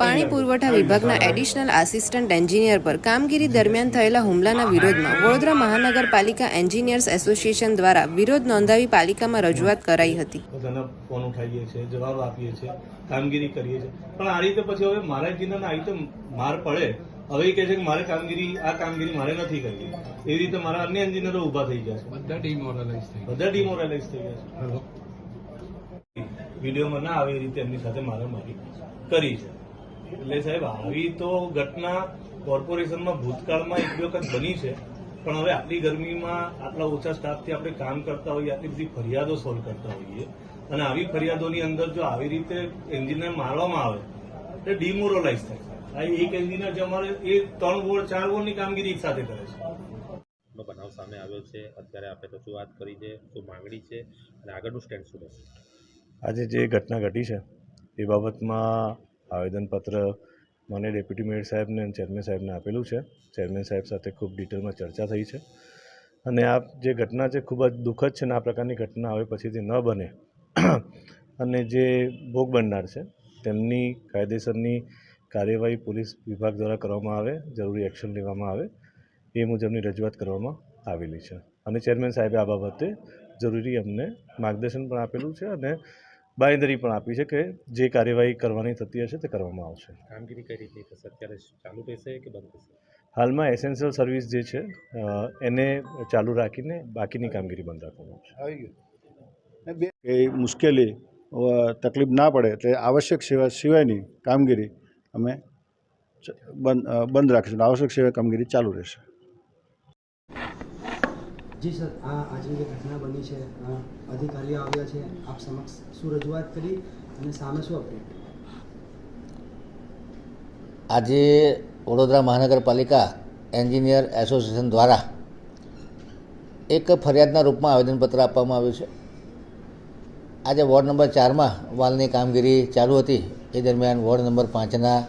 પાણી પુરવઠા વિભાગના એડિશનલ આસિસ્ટન્ટ એન્જિનિયર પર કામગીરી દરમિયાન થયેલા હુમલાના વિરોધમાં વડોદરા મહાનગરપાલિકા એન્જિનિયર્સ એસોસિએશન દ્વારા વિરોધ નોંધાવી પાલિકામાં રજૂઆત કરાઈ હતી. બધાના ફોન ઉઠાવીએ છીએ જવાબ આપીએ છીએ કામગીરી કરીએ છીએ. પણ આ રીતે પછી હવે મારા એન્જિનિયરને આ રીતે માર પડે હવે એ કહે છે કે મારે કામગીરી આ કામગીરી મારે નથી કરવી. એવી રીતે મારા અન્ય એન્જિનિયરો ઊભા થઈ ગયા છે. બધા ડિમોરલાઇઝ થઈ બધા ડિમોરલાઇઝ થઈ ગયા છે. વિડીયોમાં ના આવે એ રીતે એમની સાથે મારામારી કરી છે. એટલે સાહેબ આવી તો ઘટના કોર્પોરેશનમાં ભૂતકાળમાં એક વખત બની છે પણ હવે આટલી ગરમીમાં આટલા ઓછા સ્ટાફથી આપણે કામ કરતા હોઈએ આટલી બધી ફરિયાદો સોલ્વ કરતા હોઈએ અને આવી ફરિયાદોની અંદર જો આવી રીતે એન્જિનિયર મારવામાં આવે તો ડિમોરલાઇઝ થાય. આ એક એન્જિનિયર જે અમારે એ ત્રણ વોર્ડ ચાર વોર્ડની કામગીરી એક સાથે કરે છે. બનાવ સામે આવ્યો છે. અત્યારે આપણે રજૂઆત કરી છે શું માંગણી છે અને આગળનું સ્ટેન્ડ શું રહેશે? આજે જે ઘટના ઘટી છે એ બાબતમાં આવેદનપત્ર મને ડેપ્યુટી મેયર સાહેબને અને ચેરમેન સાહેબને આપેલું છે. ચેરમેન સાહેબ સાથે ખૂબ ડિટેલમાં ચર્ચા થઈ છે. અને આ જે ઘટના છે ખૂબ જ દુઃખદ છે અને આ પ્રકારની ઘટના હવે પછીથી ન બને. અને જે ભોગ બનનાર છે, તેમની કાયદેસરની કાર્યવાહી પોલીસ વિભાગ દ્વારા કરવામાં આવે, જરૂરી એક્શન લેવામાં આવે, એ મુજબની રજૂઆત કરવામાં આવેલી છે. અને ચેરમેન સાહેબે આ બાબતે જરૂરી અમને માર્ગદર્શન પણ આપેલું છે અને બાંયધરી પણ આપી છે કે જે કાર્યવાહી કરવાની થતી હશે તે કરવામાં આવશે. કામગીરી કઈ રીતે થશે? અત્યારે ચાલુ રહેશે કે બંધ થશે? હાલમાં એસેન્શિયલ સર્વિસ જે છે એને ચાલુ રાખીને બાકીની કામગીરી બંધ રાખવામાં આવશે. એ મુશ્કેલી તકલીફ ના પડે એટલે આવશ્યક સેવા સિવાયની કામગીરી અમે બંધ રાખીશું. આવશ્યક સેવા કામગીરી ચાલુ રહેશે. જી સર, આ આજે જે ઘટના બની છે અધિકારીઓ આવ્યા છે, આપ સમક્ષ શું રજૂઆત કરી અને સામે શું અપડેટ આજે વડોદરા મહાનગરપાલિકા એન્જિનિયર એસોસિએશન દ્વારા એક ફરિયાદના રૂપમાં આવેદનપત્ર આપવામાં આવ્યું છે. આજે વોર્ડ નંબર ચારમાં વાલની કામગીરી ચાલુ હતી. એ દરમિયાન વોર્ડ નંબર પાંચના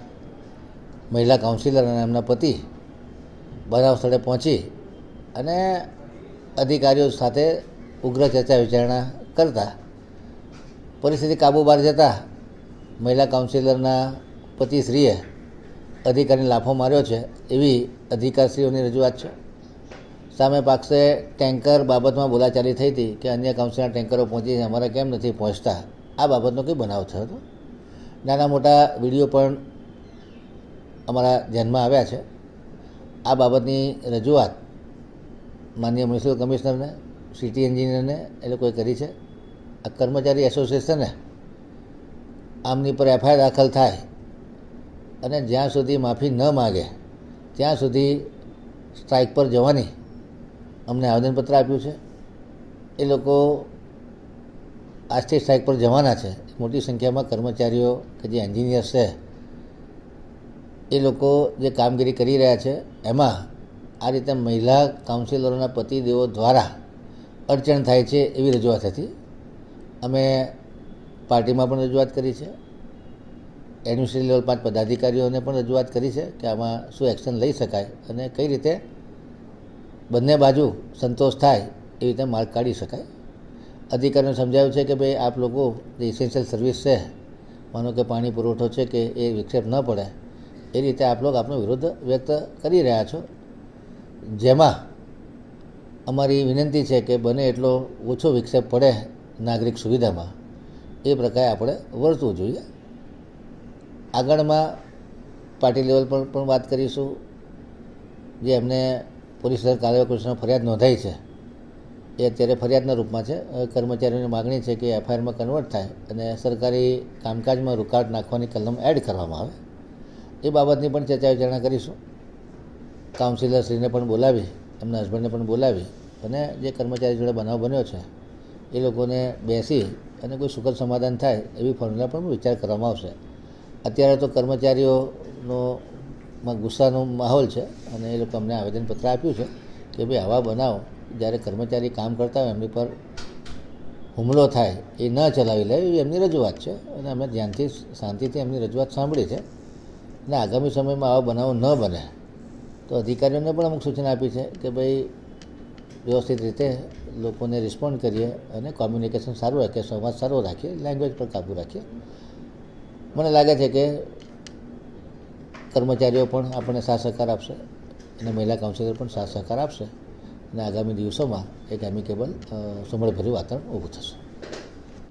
મહિલા કાઉન્સિલર અને એમના પતિ બનાવ સ્થળે પહોંચી અને અધિકારીઓ સાથે ઉગ્ર ચર્ચા વિચારણા કરતા, પરિસ્થિતિ કાબુ બહાર જતાં, મહિલા કાઉન્સિલરના પતિશ્રીએ અધિકારીને લાફો માર્યો છે એવી અધિકારશ્રીઓની રજૂઆત છે. સામે પાક્ષે ટેન્કર બાબતમાં બોલાચાલી થઈ હતી કે અન્ય કાઉન્સિલના ટેન્કરો પહોંચી છે, અમારે કેમ નથી પહોંચતા? આ બાબતનો કંઈ બનાવ થયો હતો? નાના મોટા વીડિયો પણ અમારા ધ્યાનમાં આવ્યા છે. આ બાબતની રજૂઆત માનનીય મ્યુનિસિપલ કમિશનરને, સિટી એન્જિનિયરને એ લોકોએ કરી છે. આ કર્મચારી એસોસિએશને આમની પર એફઆઈઆર દાખલ થાય અને જ્યાં સુધી માફી ન માગે, ત્યાં સુધી સ્ટ્રાઇક પર જવાની અમને આવેદનપત્ર આપ્યું છે. એ લોકો આજથી સ્ટ્રાઇક પર જવાના છે. મોટી સંખ્યામાં કર્મચારીઓ કે જે એન્જિનિયર્સ છે, એ લોકો જે કામગીરી કરી રહ્યા છે, એમાં આ રીતે મહિલા કાઉન્સિલરોના પતિદેવો દ્વારા અડચણ થાય છે એવી રજૂઆત હતી. અમે પાર્ટીમાં પણ રજૂઆત કરી છે. એડમિનિસ્ટ્રેટિવ લેવલ પાંચ પદાધિકારીઓને પણ રજૂઆત કરી છે કે આમાં શું એક્શન લઈ શકાય અને કઈ રીતે બંને બાજુ સંતોષ થાય એવી રીતે માર્ગ કાઢી શકાય. અધિકારીઓને સમજાવ્યું છે કે ભાઈ, આપ લોકો જે ઇસેન્શિયલ સર્વિસ છે, માનો કે પાણી પુરવઠો છે કે એ વિક્ષેપ ન પડે, એ રીતે આપ લોકો આપનો વિરોધ વ્યક્ત કરી રહ્યા છો. જેમાં અમારી વિનંતી છે કે બને એટલો ઓછો વિક્ષેપ પડે નાગરિક સુવિધામાં, એ પ્રકારે આપણે વર્તવું જોઈએ. આગળમાં પાર્ટી લેવલ પર પણ વાત કરીશું. જે એમને પોલીસ કમિશનમાં ફરિયાદ નોંધાઈ છે. એ અત્યારે ફરિયાદના રૂપમાં છે. કર્મચારીઓની માગણી છે કે એફઆઈઆરમાં કન્વર્ટ થાય અને સરકારી કામકાજમાં રૂકાવટ નાખવાની કલમ એડ કરવામાં આવે. એ બાબતની પણ ચર્ચા વિચારણા કરીશું. કાઉન્સિલરશ્રીને પણ બોલાવી, એમના હસબન્ડને પણ બોલાવી અને જે કર્મચારી જોડે બનાવ બન્યો છે, એ લોકોને બેસી અને કોઈ સુખદ સમાધાન થાય એવી ફોર્મ્યુલા પણ વિચાર કરવામાં આવશે. અત્યારે તો કર્મચારીઓનો ગુસ્સાનો માહોલ છે અને એ લોકો અમને આવેદનપત્ર આપ્યું છે કે ભાઈ આવા બનાવ, જ્યારે કર્મચારી કામ કરતા હોય એમની પર હુમલો થાય એ ન ચલાવી લે એવી એમની રજૂઆત છે અને અમે ધ્યાનથી, શાંતિથી એમની રજૂઆત સાંભળી છે અને આગામી સમયમાં આવા બનાવો ન બને. તો અધિકારીઓને પણ અમુક સૂચના આપી છે કે ભાઈ, વ્યવસ્થિત રીતે લોકોને રિસ્પોન્ડ કરીએ અને કોમ્યુનિકેશન સારું રાખીએ, સંવાદ સારો રાખીએ લેંગ્વેજ પર કાબૂ રાખીએ. મને લાગે છે કે કર્મચારીઓ પણ આપણને સાથ સહકાર આપશે અને મહિલા કાઉન્સિલર પણ સાથ સહકાર આપશે અને આગામી દિવસોમાં એક એમિકેબલ સુમેળભર્યું વાતાવરણ ઊભું થશે.